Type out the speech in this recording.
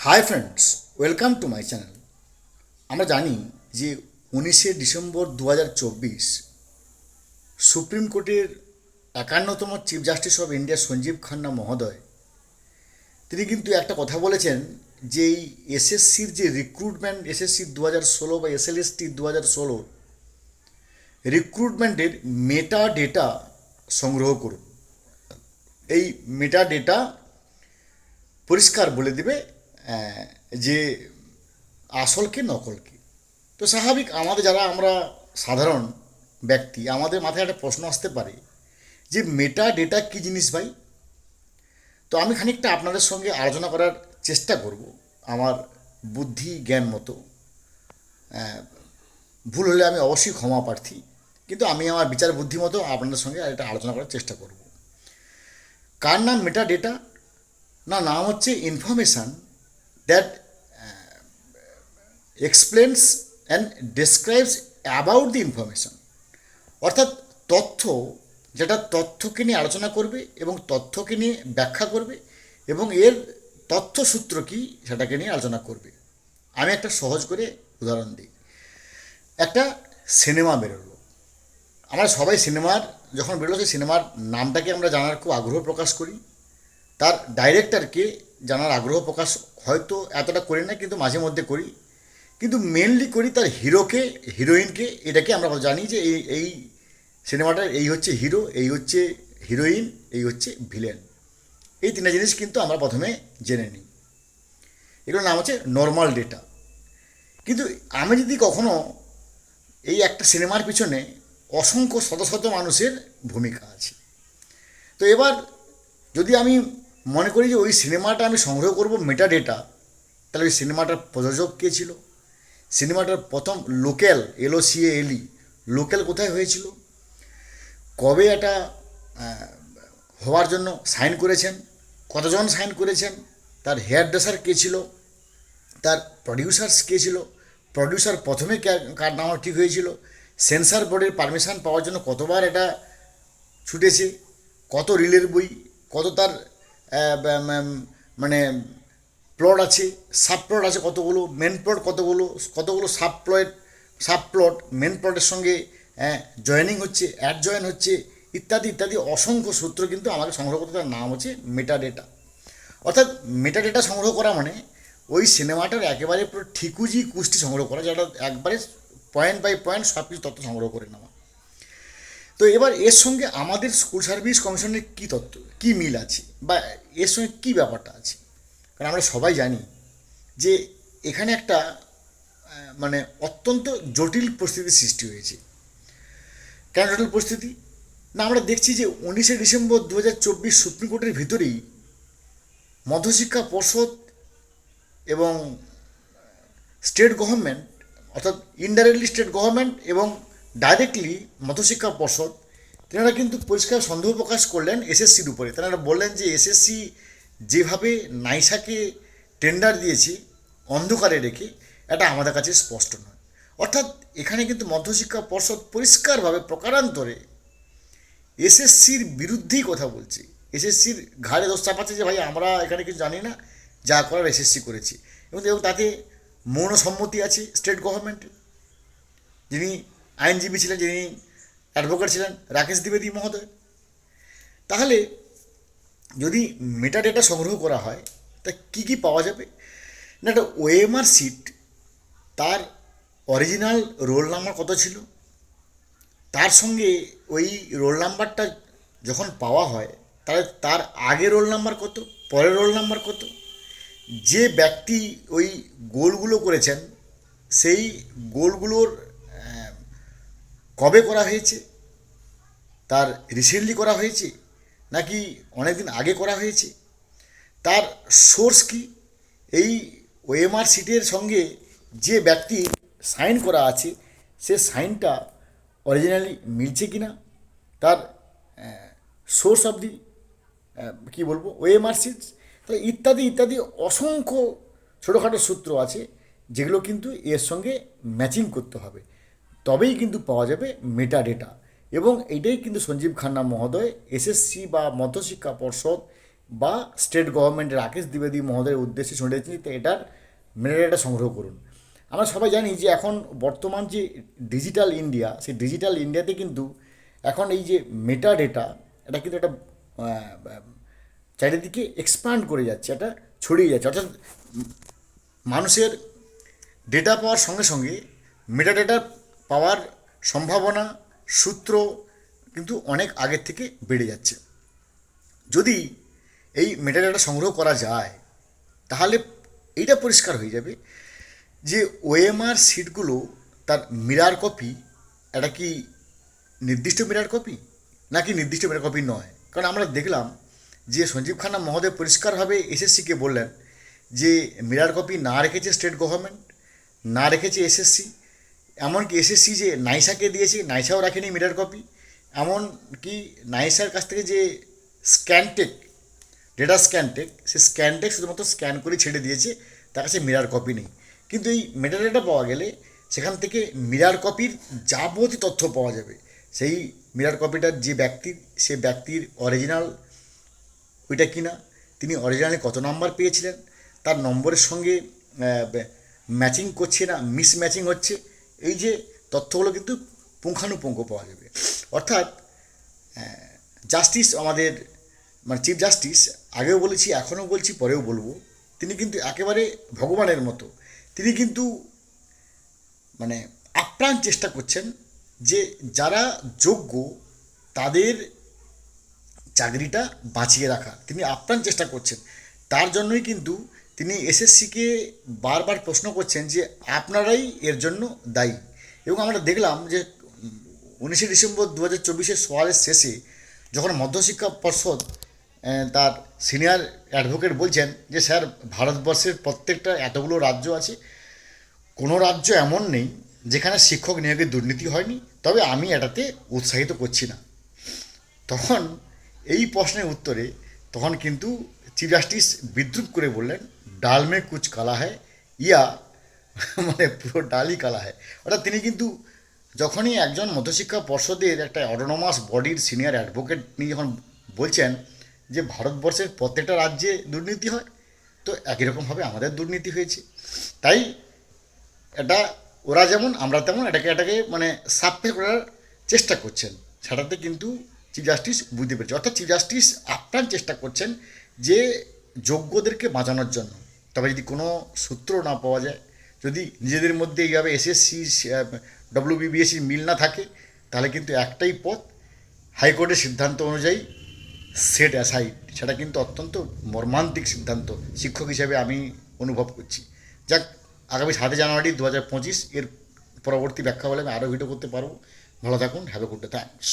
Hi friends welcome to my channel আমরা জানি যে উনিশে ডিসেম্বর দু চব্বিশ সুপ্রিম কোর্টের একান্নতম chief justice of India Sanjiv Khanna মহোদয়, তিনি কিন্তু একটা কথা বলেছেন যে এই এসএসসির যে রিক্রুটমেন্ট এসএসসি দু হাজার ষোলো বা এসএলএসটি দু হাজার ষোলো রিক্রুটমেন্টের মেটা ডেটা সংগ্রহ করুন। এই মেটা ডেটা পরিষ্কার বলে দেবে যে আসলকে নকলকে তো স্বাভাবিক, আমাদের যারা আমরা সাধারণ ব্যক্তি, আমাদের মাথায় একটা প্রশ্ন আসতে পারে যে মেটা ডেটা কী জিনিস ভাই? তো আমি খানিকটা আপনাদের সঙ্গে আলোচনা করার চেষ্টা করব আমার বুদ্ধি জ্ঞান মতো। ভুল হলে আমি অবশ্যই ক্ষমা প্রার্থী, কিন্তু আমি আমার বিচার বুদ্ধি মতো আপনাদের সঙ্গে এটা আলোচনা করার চেষ্টা করব। কার নাম মেটা ডেটা না, নাম হচ্ছে information that explains and describes about the information অর্থাৎ তথ্য, যেটা তথ্যকে নিয়ে আলোচনা করবে এবং তথ্যকে নিয়ে ব্যাখ্যা করবে এবং এর তথ্যসূত্র কী সেটাকে নিয়ে আলোচনা করবে। আমি একটা সহজ করে উদাহরণ দিই। একটা সিনেমা বেরোলো। আমরা সবাই সিনেমার, যখন বেরোলো সেই সিনেমার নামটাকে আমরা জানার খুব আগ্রহ প্রকাশ করি। তার ডাইরেক্টরকে জানার আগ্রহ প্রকাশ হয়তো এতটা করি না, কিন্তু মাঝে মধ্যে করি। কিন্তু মেনলি করি তার হিরোকে হিরোইনকে এটাকে আমরা জানি যে এই এই সিনেমাটার এই হচ্ছে হিরো এই হচ্ছে হিরোইন এই হচ্ছে ভিলেন এই তিনটা জিনিস কিন্তু আমরা প্রথমে জেনে নিই। এগুলোর নাম হচ্ছে নর্মাল ডেটা কিন্তু আমি যদি কখনো এই একটা সিনেমার পিছনে অসংখ্য শত শত মানুষের ভূমিকা আছে। তো এবার যদি আমি মনে করি যে ওই সিনেমাটা আমি সংগ্রহ করব মেটা ডেটা তাহলে ওই সিনেমাটার প্রযোজক কে ছিল? সিনেমাটার প্রথম locale L O C A L E locale কোথায় হয়েছিল? কবে এটা হওয়ার জন্য সাইন করেছেন? কতজন সাইন করেছেন? তার হেয়ার ড্রেসার কে ছিল? তার প্রডিউসার্স কে ছিল? প্রডিউসার প্রথমে কার নাম ঠিক হয়েছিল? সেন্সার বোর্ডের পারমিশন পাওয়ার জন্য কতবার এটা ছুটেছে? কত রিলের বই? কত তার মানে প্লট আছে সাব প্লট আছে কতগুলো মেন প্লট কতগুলো কতগুলো sub plot sub plot main প্লটের সঙ্গে জয়েনিং হচ্ছে অ্যাড জয়েন হচ্ছে, ইত্যাদি ইত্যাদি অসংখ্য সূত্র কিন্তু আমাকে সংগ্রহ করতে তার নাম হচ্ছে মেটা ডেটা অর্থাৎ মেটা ডেটা সংগ্রহ করা মানে ওই সিনেমাটার একেবারে পুরো ঠিকুজি কুষ্টি সংগ্রহ করা, যেটা একবারে পয়েন্ট বাই পয়েন্ট সব কিছু তথ্য সংগ্রহ করে নেওয়া। তো এবার এর সঙ্গে আমাদের স্কুল সার্ভিস কমিশনের কী তথ্য, কী মিল আছে? বা এর সঙ্গে কী ব্যাপারটা আছে? কারণ আমরা সবাই জানি যে এখানে একটা মানে অত্যন্ত জটিল পরিস্থিতির সৃষ্টি হয়েছে। কেন জটিল পরিস্থিতি? না, আমরা দেখছি যে উনিশে ডিসেম্বর দু হাজার চব্বিশ সুপ্রিম কোর্টের ভিতরেই মধ্যশিক্ষা পর্ষদ এবং স্টেট গভর্নমেন্ট অর্থাৎ ইনডাইরেক্টলি স্টেট গভর্নমেন্ট এবং ডাইরেক্টলি মধ্যশিক্ষা পর্ষদ, তেনারা কিন্তু পরিষ্কার সন্দেহ প্রকাশ করলেন এসএসসির উপরে। তেনারা বললেন যে এসএসসি যেভাবে নাইসাকে টেন্ডার দিয়েছে, অন্ধকারে রেখে, এটা আমাদের কাছে স্পষ্ট নয়। অর্থাৎ এখানে কিন্তু মধ্যশিক্ষা পর্ষদ পরিষ্কারভাবে প্রকারান্তরে এসএসসির বিরুদ্ধেই কথা বলছে। এসএসসির ঘাড়ে দোষ চাপাচ্ছে যে, ভাই, আমরা এখানে কিছু জানি না, যা করার এসএসসি করেছি। এবং তাতে মৌন সম্মতি আছে স্টেট গভর্নমেন্টের। যিনি আইনজীবী ছিলেন যিনি অ্যাডভোকেট ছিলেন, রাকেশ দ্বিবেদী মহোদয়। তাহলে যদি মেটা ডেটা সংগ্রহ করা হয়, তা কী কী পাওয়া যাবে? না, একটা ওএমআর সিট তার অরিজিনাল রোল নাম্বার কত ছিল? তার সঙ্গে ওই রোল নাম্বারটা যখন পাওয়া হয়, তাহলে তার আগে রোল নাম্বার কত, পরের রোল নাম্বার কত? যে ব্যক্তি ওই গোলগুলো করেছেন, সেই গোলগুলোর কবে করা হয়েছে? তার রিসেন্টলি করা হয়েছে? নাকি অনেক দিন আগে করা হয়েছে? তার সোর্স কি? এই ওএমআর সিটের সঙ্গে যে ব্যক্তি সাইন করা আছে, সে সাইনটা অরিজিনালি মিলছে কি না তার সোর্স অব দি কী বলব? ওএমআর সিট তাহলে ইত্যাদি ইত্যাদি অসংখ্য ছোটোখাটো সূত্র আছে, যেগুলো কিন্তু এর সঙ্গে ম্যাচিং করতে হবে। তবেই কিন্তু পাওয়া যাবে মেটা ডেটা এবং এটাই কিন্তু সঞ্জীব খান্না মহোদয়, এসএসসি বা মধ্যশিক্ষা পর্ষদ বা স্টেট গভর্নমেন্টের রাকেশ দ্বিবেদী মহোদয়ের উদ্দেশ্যে শুনেছি, তো এটার মেটাডেটা সংগ্রহ করুন। আমরা সবাই জানি যে এখন বর্তমান যে ডিজিটাল ইন্ডিয়া সেই ডিজিটাল ইন্ডিয়াতে কিন্তু এখন এই যে মেটা ডেটা এটা কিন্তু একটা চারিদিকে এক্সপ্যান্ড করে যাচ্ছে, এটা ছড়িয়ে যাচ্ছে। অর্থাৎ মানুষের ডেটা পাওয়ার সঙ্গে সঙ্গে মেটা ডেটা পাওয়ার সম্ভাবনা, সূত্র কিন্তু অনেক আগের থেকে বেড়ে যাচ্ছে। যদি এই মেটা ডেটা সংগ্রহ করা যায়, তাহলে এইটা পরিষ্কার হয়ে যাবে যে ওএমআর সিটগুলো তার মিরার কপি এটা কি নির্দিষ্ট মিরার কপি নাকি নির্দিষ্ট মিরার কপি নয়? কারণ আমরা দেখলাম যে সঞ্জীব খান্না মহোদয় পরিষ্কারভাবে এসএসসিকে বললেন যে মিরার কপি না রেখেছে স্টেট গভর্নমেন্ট না রেখেছে এসএসসি এমনকি এসএসসি যে নাইসাকে দিয়েছে, নাইসাও রাখেনি মিরার কপি। এমন কি নাইসার কাছ থেকে যে স্ক্যানটেক ডেটা স্ক্যানটেক সে স্ক্যানটেক শুধুমাত্র স্ক্যান করে ছেড়ে দিয়েছে, তার কাছে মিরার কপি নেই। কিন্তু এই মেটাডেটা পাওয়া গেলে সেখান থেকে মিরার কপির যাবতীয় তথ্য পাওয়া যাবে। সেই মিরার কপিটার যে ব্যক্তির, সে ব্যক্তির অরিজিনাল ওইটা কিনা, তিনি অরিজিনালি কত নাম্বার পেয়েছিলেন, তার নম্বরের সঙ্গে ম্যাচিং করছে না মিস ম্যাচিং হচ্ছে এই যে তথ্যগুলো কিন্তু পুঙ্খানুপুঙ্খ পাওয়া যাবে। অর্থাৎ জাস্টিস আমাদের মানে চিফ জাস্টিস আগেও বলেছি, এখনও বলছি, পরেও বলব, তিনি কিন্তু একেবারে ভগবানের মতো। তিনি কিন্তু মানে আপ্রাণ চেষ্টা করছেন যে যারা যোগ্য, তাদের চাকরিটা বাঁচিয়ে রাখা। তিনি আপ্রাণ চেষ্টা করছেন। তার জন্যই কিন্তু তিনি এসএসসিকে বারবার প্রশ্ন করছেন যে আপনারাই এর জন্য দায়ী। এবং আমরা দেখলাম যে উনিশে ডিসেম্বর দু হাজার চব্বিশের সোয়ালের শেষে যখন মধ্যশিক্ষা পর্ষদ তার সিনিয়র অ্যাডভোকেট বলছেন যে, স্যার, ভারতবর্ষের প্রত্যেকটা এতগুলো রাজ্য আছে। কোনো রাজ্য এমন নেই যেখানে শিক্ষক নিয়োগের দুর্নীতি হয়নি। তবে আমি এটাতে উৎসাহিত করছি না। তখন এই প্রশ্নের উত্তরে তখন কিন্তু চিফ জাস্টিস বিদ্রুপ করে বললেন, ডাল মে কুচ কালা হয় ইয়া মানে পুরো ডালই কালা হয় অর্থাৎ তিনি কিন্তু যখনই একজন মধ্যশিক্ষা পর্ষদের একটা অটোনোমাস বডির সিনিয়র অ্যাডভোকেট নিয়ে যখন বলছেন যে ভারতবর্ষের প্রত্যেকটা রাজ্যে দুর্নীতি হয়, তো একই রকমভাবে আমাদের দুর্নীতি হয়েছে। তাই এটা ওরা যেমন, আমরা তেমন এটাকে এটাকে মানে সাবপে করার চেষ্টা করছেন। সেটাতে কিন্তু চিফ জাস্টিস বুঝতে পেরেছে। অর্থাৎ চিফ জাস্টিস আপ্রাণ চেষ্টা করছেন যে যোগ্যদেরকে বাঁচানোর জন্য। তবে যদি কোনো সূত্র না পাওয়া যায়, যদি নিজেদের মধ্যে এইভাবে এসএসসি ডব্লিউবিবিএসসির মিল না থাকে, তাহলে কিন্তু একটাই পথ, হাইকোর্টের সিদ্ধান্ত অনুযায়ী সেট অ্যাসাইড সেটা কিন্তু অত্যন্ত মর্মান্তিক সিদ্ধান্ত, শিক্ষক হিসেবে আমি অনুভব করছি। যাক, আগামী সাতই জানুয়ারি দু হাজার পঁচিশ এর পরবর্তী ব্যাখ্যা বলে আমি আরও ভিডিও করতে পারব। ভালো থাকুন have a good day thanks